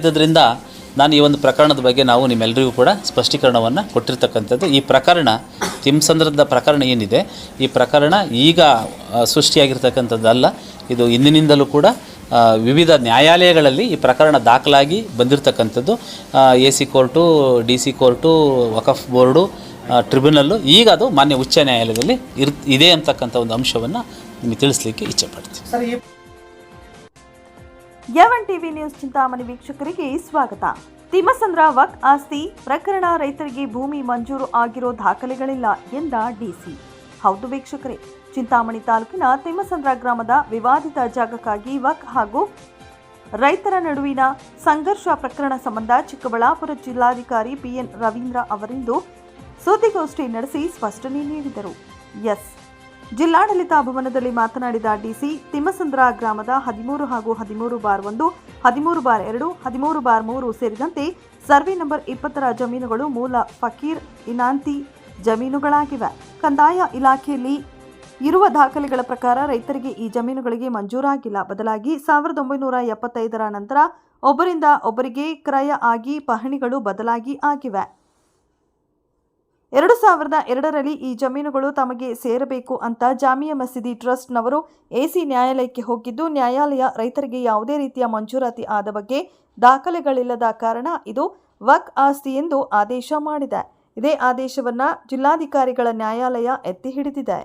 ಇದ್ದರಿಂದ ನಾನು ಈ ಒಂದು ಪ್ರಕರಣದ ಬಗ್ಗೆ ನಾವು ನಿಮ್ಮೆಲ್ಲರಿಗೂ ಕೂಡ ಸ್ಪಷ್ಟೀಕರಣವನ್ನು ಕೊಟ್ಟಿರ್ತಕ್ಕಂಥದ್ದು. ಈ ಪ್ರಕರಣ ತಿಮ್ಸಂದ್ರದ ಪ್ರಕರಣ ಏನಿದೆ? ಈ ಪ್ರಕರಣ ಈಗ ಸೃಷ್ಟಿಯಾಗಿರ್ತಕ್ಕಂಥದ್ದಲ್ಲ. ಇದು ಇಂದಿನಿಂದಲೂ ಕೂಡ ವಿವಿಧ ನ್ಯಾಯಾಲಯಗಳಲ್ಲಿ ಈ ಪ್ರಕರಣ ದಾಖಲಾಗಿ ಬಂದಿರತಕ್ಕಂಥದ್ದು. A C court, D C court, Waqf board tribunal ಈಗ ಅದು ಮಾನ್ಯ ಉಚ್ಚ ನ್ಯಾಯಾಲಯದಲ್ಲಿ ಇರ್, ಇದೆ ಅಂತಕ್ಕಂಥ ಒಂದು ಅಂಶವನ್ನು ನಿಮಗೆ ತಿಳಿಸ್ಲಿಕ್ಕೆ ಇಚ್ಛೆ ಪಡ್ತೀನಿ. ಎವನ್ ಟಿವಿ ನ್ಯೂಸ್ ಚಿಂತಾಮಣಿ ವೀಕ್ಷಕರಿಗೆ ಸ್ವಾಗತ. ತಿಮ್ಮಸಂದ್ರ ವಕ್ ಆಸ್ತಿ, ಪ್ರಕರಣ ರೈತರಿಗೆ ಭೂಮಿ ಮಂಜೂರು ಆಗಿರೋ ದಾಖಲೆಗಳಿಲ್ಲ ಎಂದ ಡಿಸಿ. ಹೌದು ವೀಕ್ಷಕರೇ, ಚಿಂತಾಮಣಿ ತಾಲೂಕಿನ ತಿಮ್ಮಸಂದ್ರ ಗ್ರಾಮದ ವಿವಾದಿತ ಜಾಗಕ್ಕಾಗಿ ವಕ್ ಹಾಗೂ ರೈತರ ನಡುವಿನ ಸಂಘರ್ಷ ಪ್ರಕರಣ ಸಂಬಂಧ ಚಿಕ್ಕಬಳ್ಳಾಪುರ ಜಿಲ್ಲಾಧಿಕಾರಿ ಪಿಎನ್ ರವೀಂದ್ರ ಅವರಿಂದು ಸುದ್ದಿಗೋಷ್ಠಿ ನಡೆಸಿ ಸ್ಪಷ್ಟನೆ ನೀಡಿದರು. ಎಸ್ ಜಿಲ್ಲಾಡಳಿತ ಭವನದಲ್ಲಿ ಮಾತನಾಡಿದ ಡಿಸಿ ತಿಮ್ಮಸಂದ್ರ ಗ್ರಾಮದ ಹದಿಮೂರು ಹಾಗೂ ಹದಿಮೂರು ಬಾರ್ ಒಂದು, ಹದಿಮೂರು ಬಾರ್ ಎರಡು, ಹದಿಮೂರು ಬಾರ್ ಮೂರು ಸೇರಿದಂತೆ ಸರ್ವೆ ನಂಬರ್ ಇಪ್ಪತ್ತರ ಜಮೀನುಗಳು ಮೂಲ ಫಕೀರ್ ಇನಾಂತಿ ಜಮೀನುಗಳಾಗಿವೆ. ಕಂದಾಯ ಇಲಾಖೆಯಲ್ಲಿ ಇರುವ ದಾಖಲೆಗಳ ಪ್ರಕಾರ ರೈತರಿಗೆ ಈ ಜಮೀನುಗಳಿಗೆ ಮಂಜೂರಾಗಿಲ್ಲ. ಬದಲಾಗಿ ಸಾವಿರದ ಒಂಬೈನೂರ ಎಪ್ಪತ್ತೈದರ ನಂತರ ಒಬ್ಬರಿಂದ ಒಬ್ಬರಿಗೆ ಕ್ರಯ ಆಗಿ ಪಹಣಿಗಳು ಬದಲಾಗಿ ಆಗಿವೆ. ಎರಡು ಸಾವಿರದ ಎರಡರಲ್ಲಿ ಈ ಜಮೀನುಗಳು ತಮಗೆ ಸೇರಬೇಕು ಅಂತ ಜಾಮಿಯಾ ಮಸೀದಿ ಟ್ರಸ್ಟ್ನವರು ಎಸಿ ನ್ಯಾಯಾಲಯಕ್ಕೆ ಹೋಗಿದ್ದು, ನ್ಯಾಯಾಲಯ ರೈತರಿಗೆ ಯಾವುದೇ ರೀತಿಯ ಮಂಜೂರಾತಿ ಆದ ಬಗ್ಗೆ ದಾಖಲೆಗಳಿಲ್ಲದ ಕಾರಣ ಇದು ವಕ್ ಆಸ್ತಿ ಎಂದು ಆದೇಶ ಮಾಡಿದೆ. ಇದೇ ಆದೇಶವನ್ನು ಜಿಲ್ಲಾಧಿಕಾರಿಗಳ ನ್ಯಾಯಾಲಯ ಎತ್ತಿ ಹಿಡಿದಿದೆ.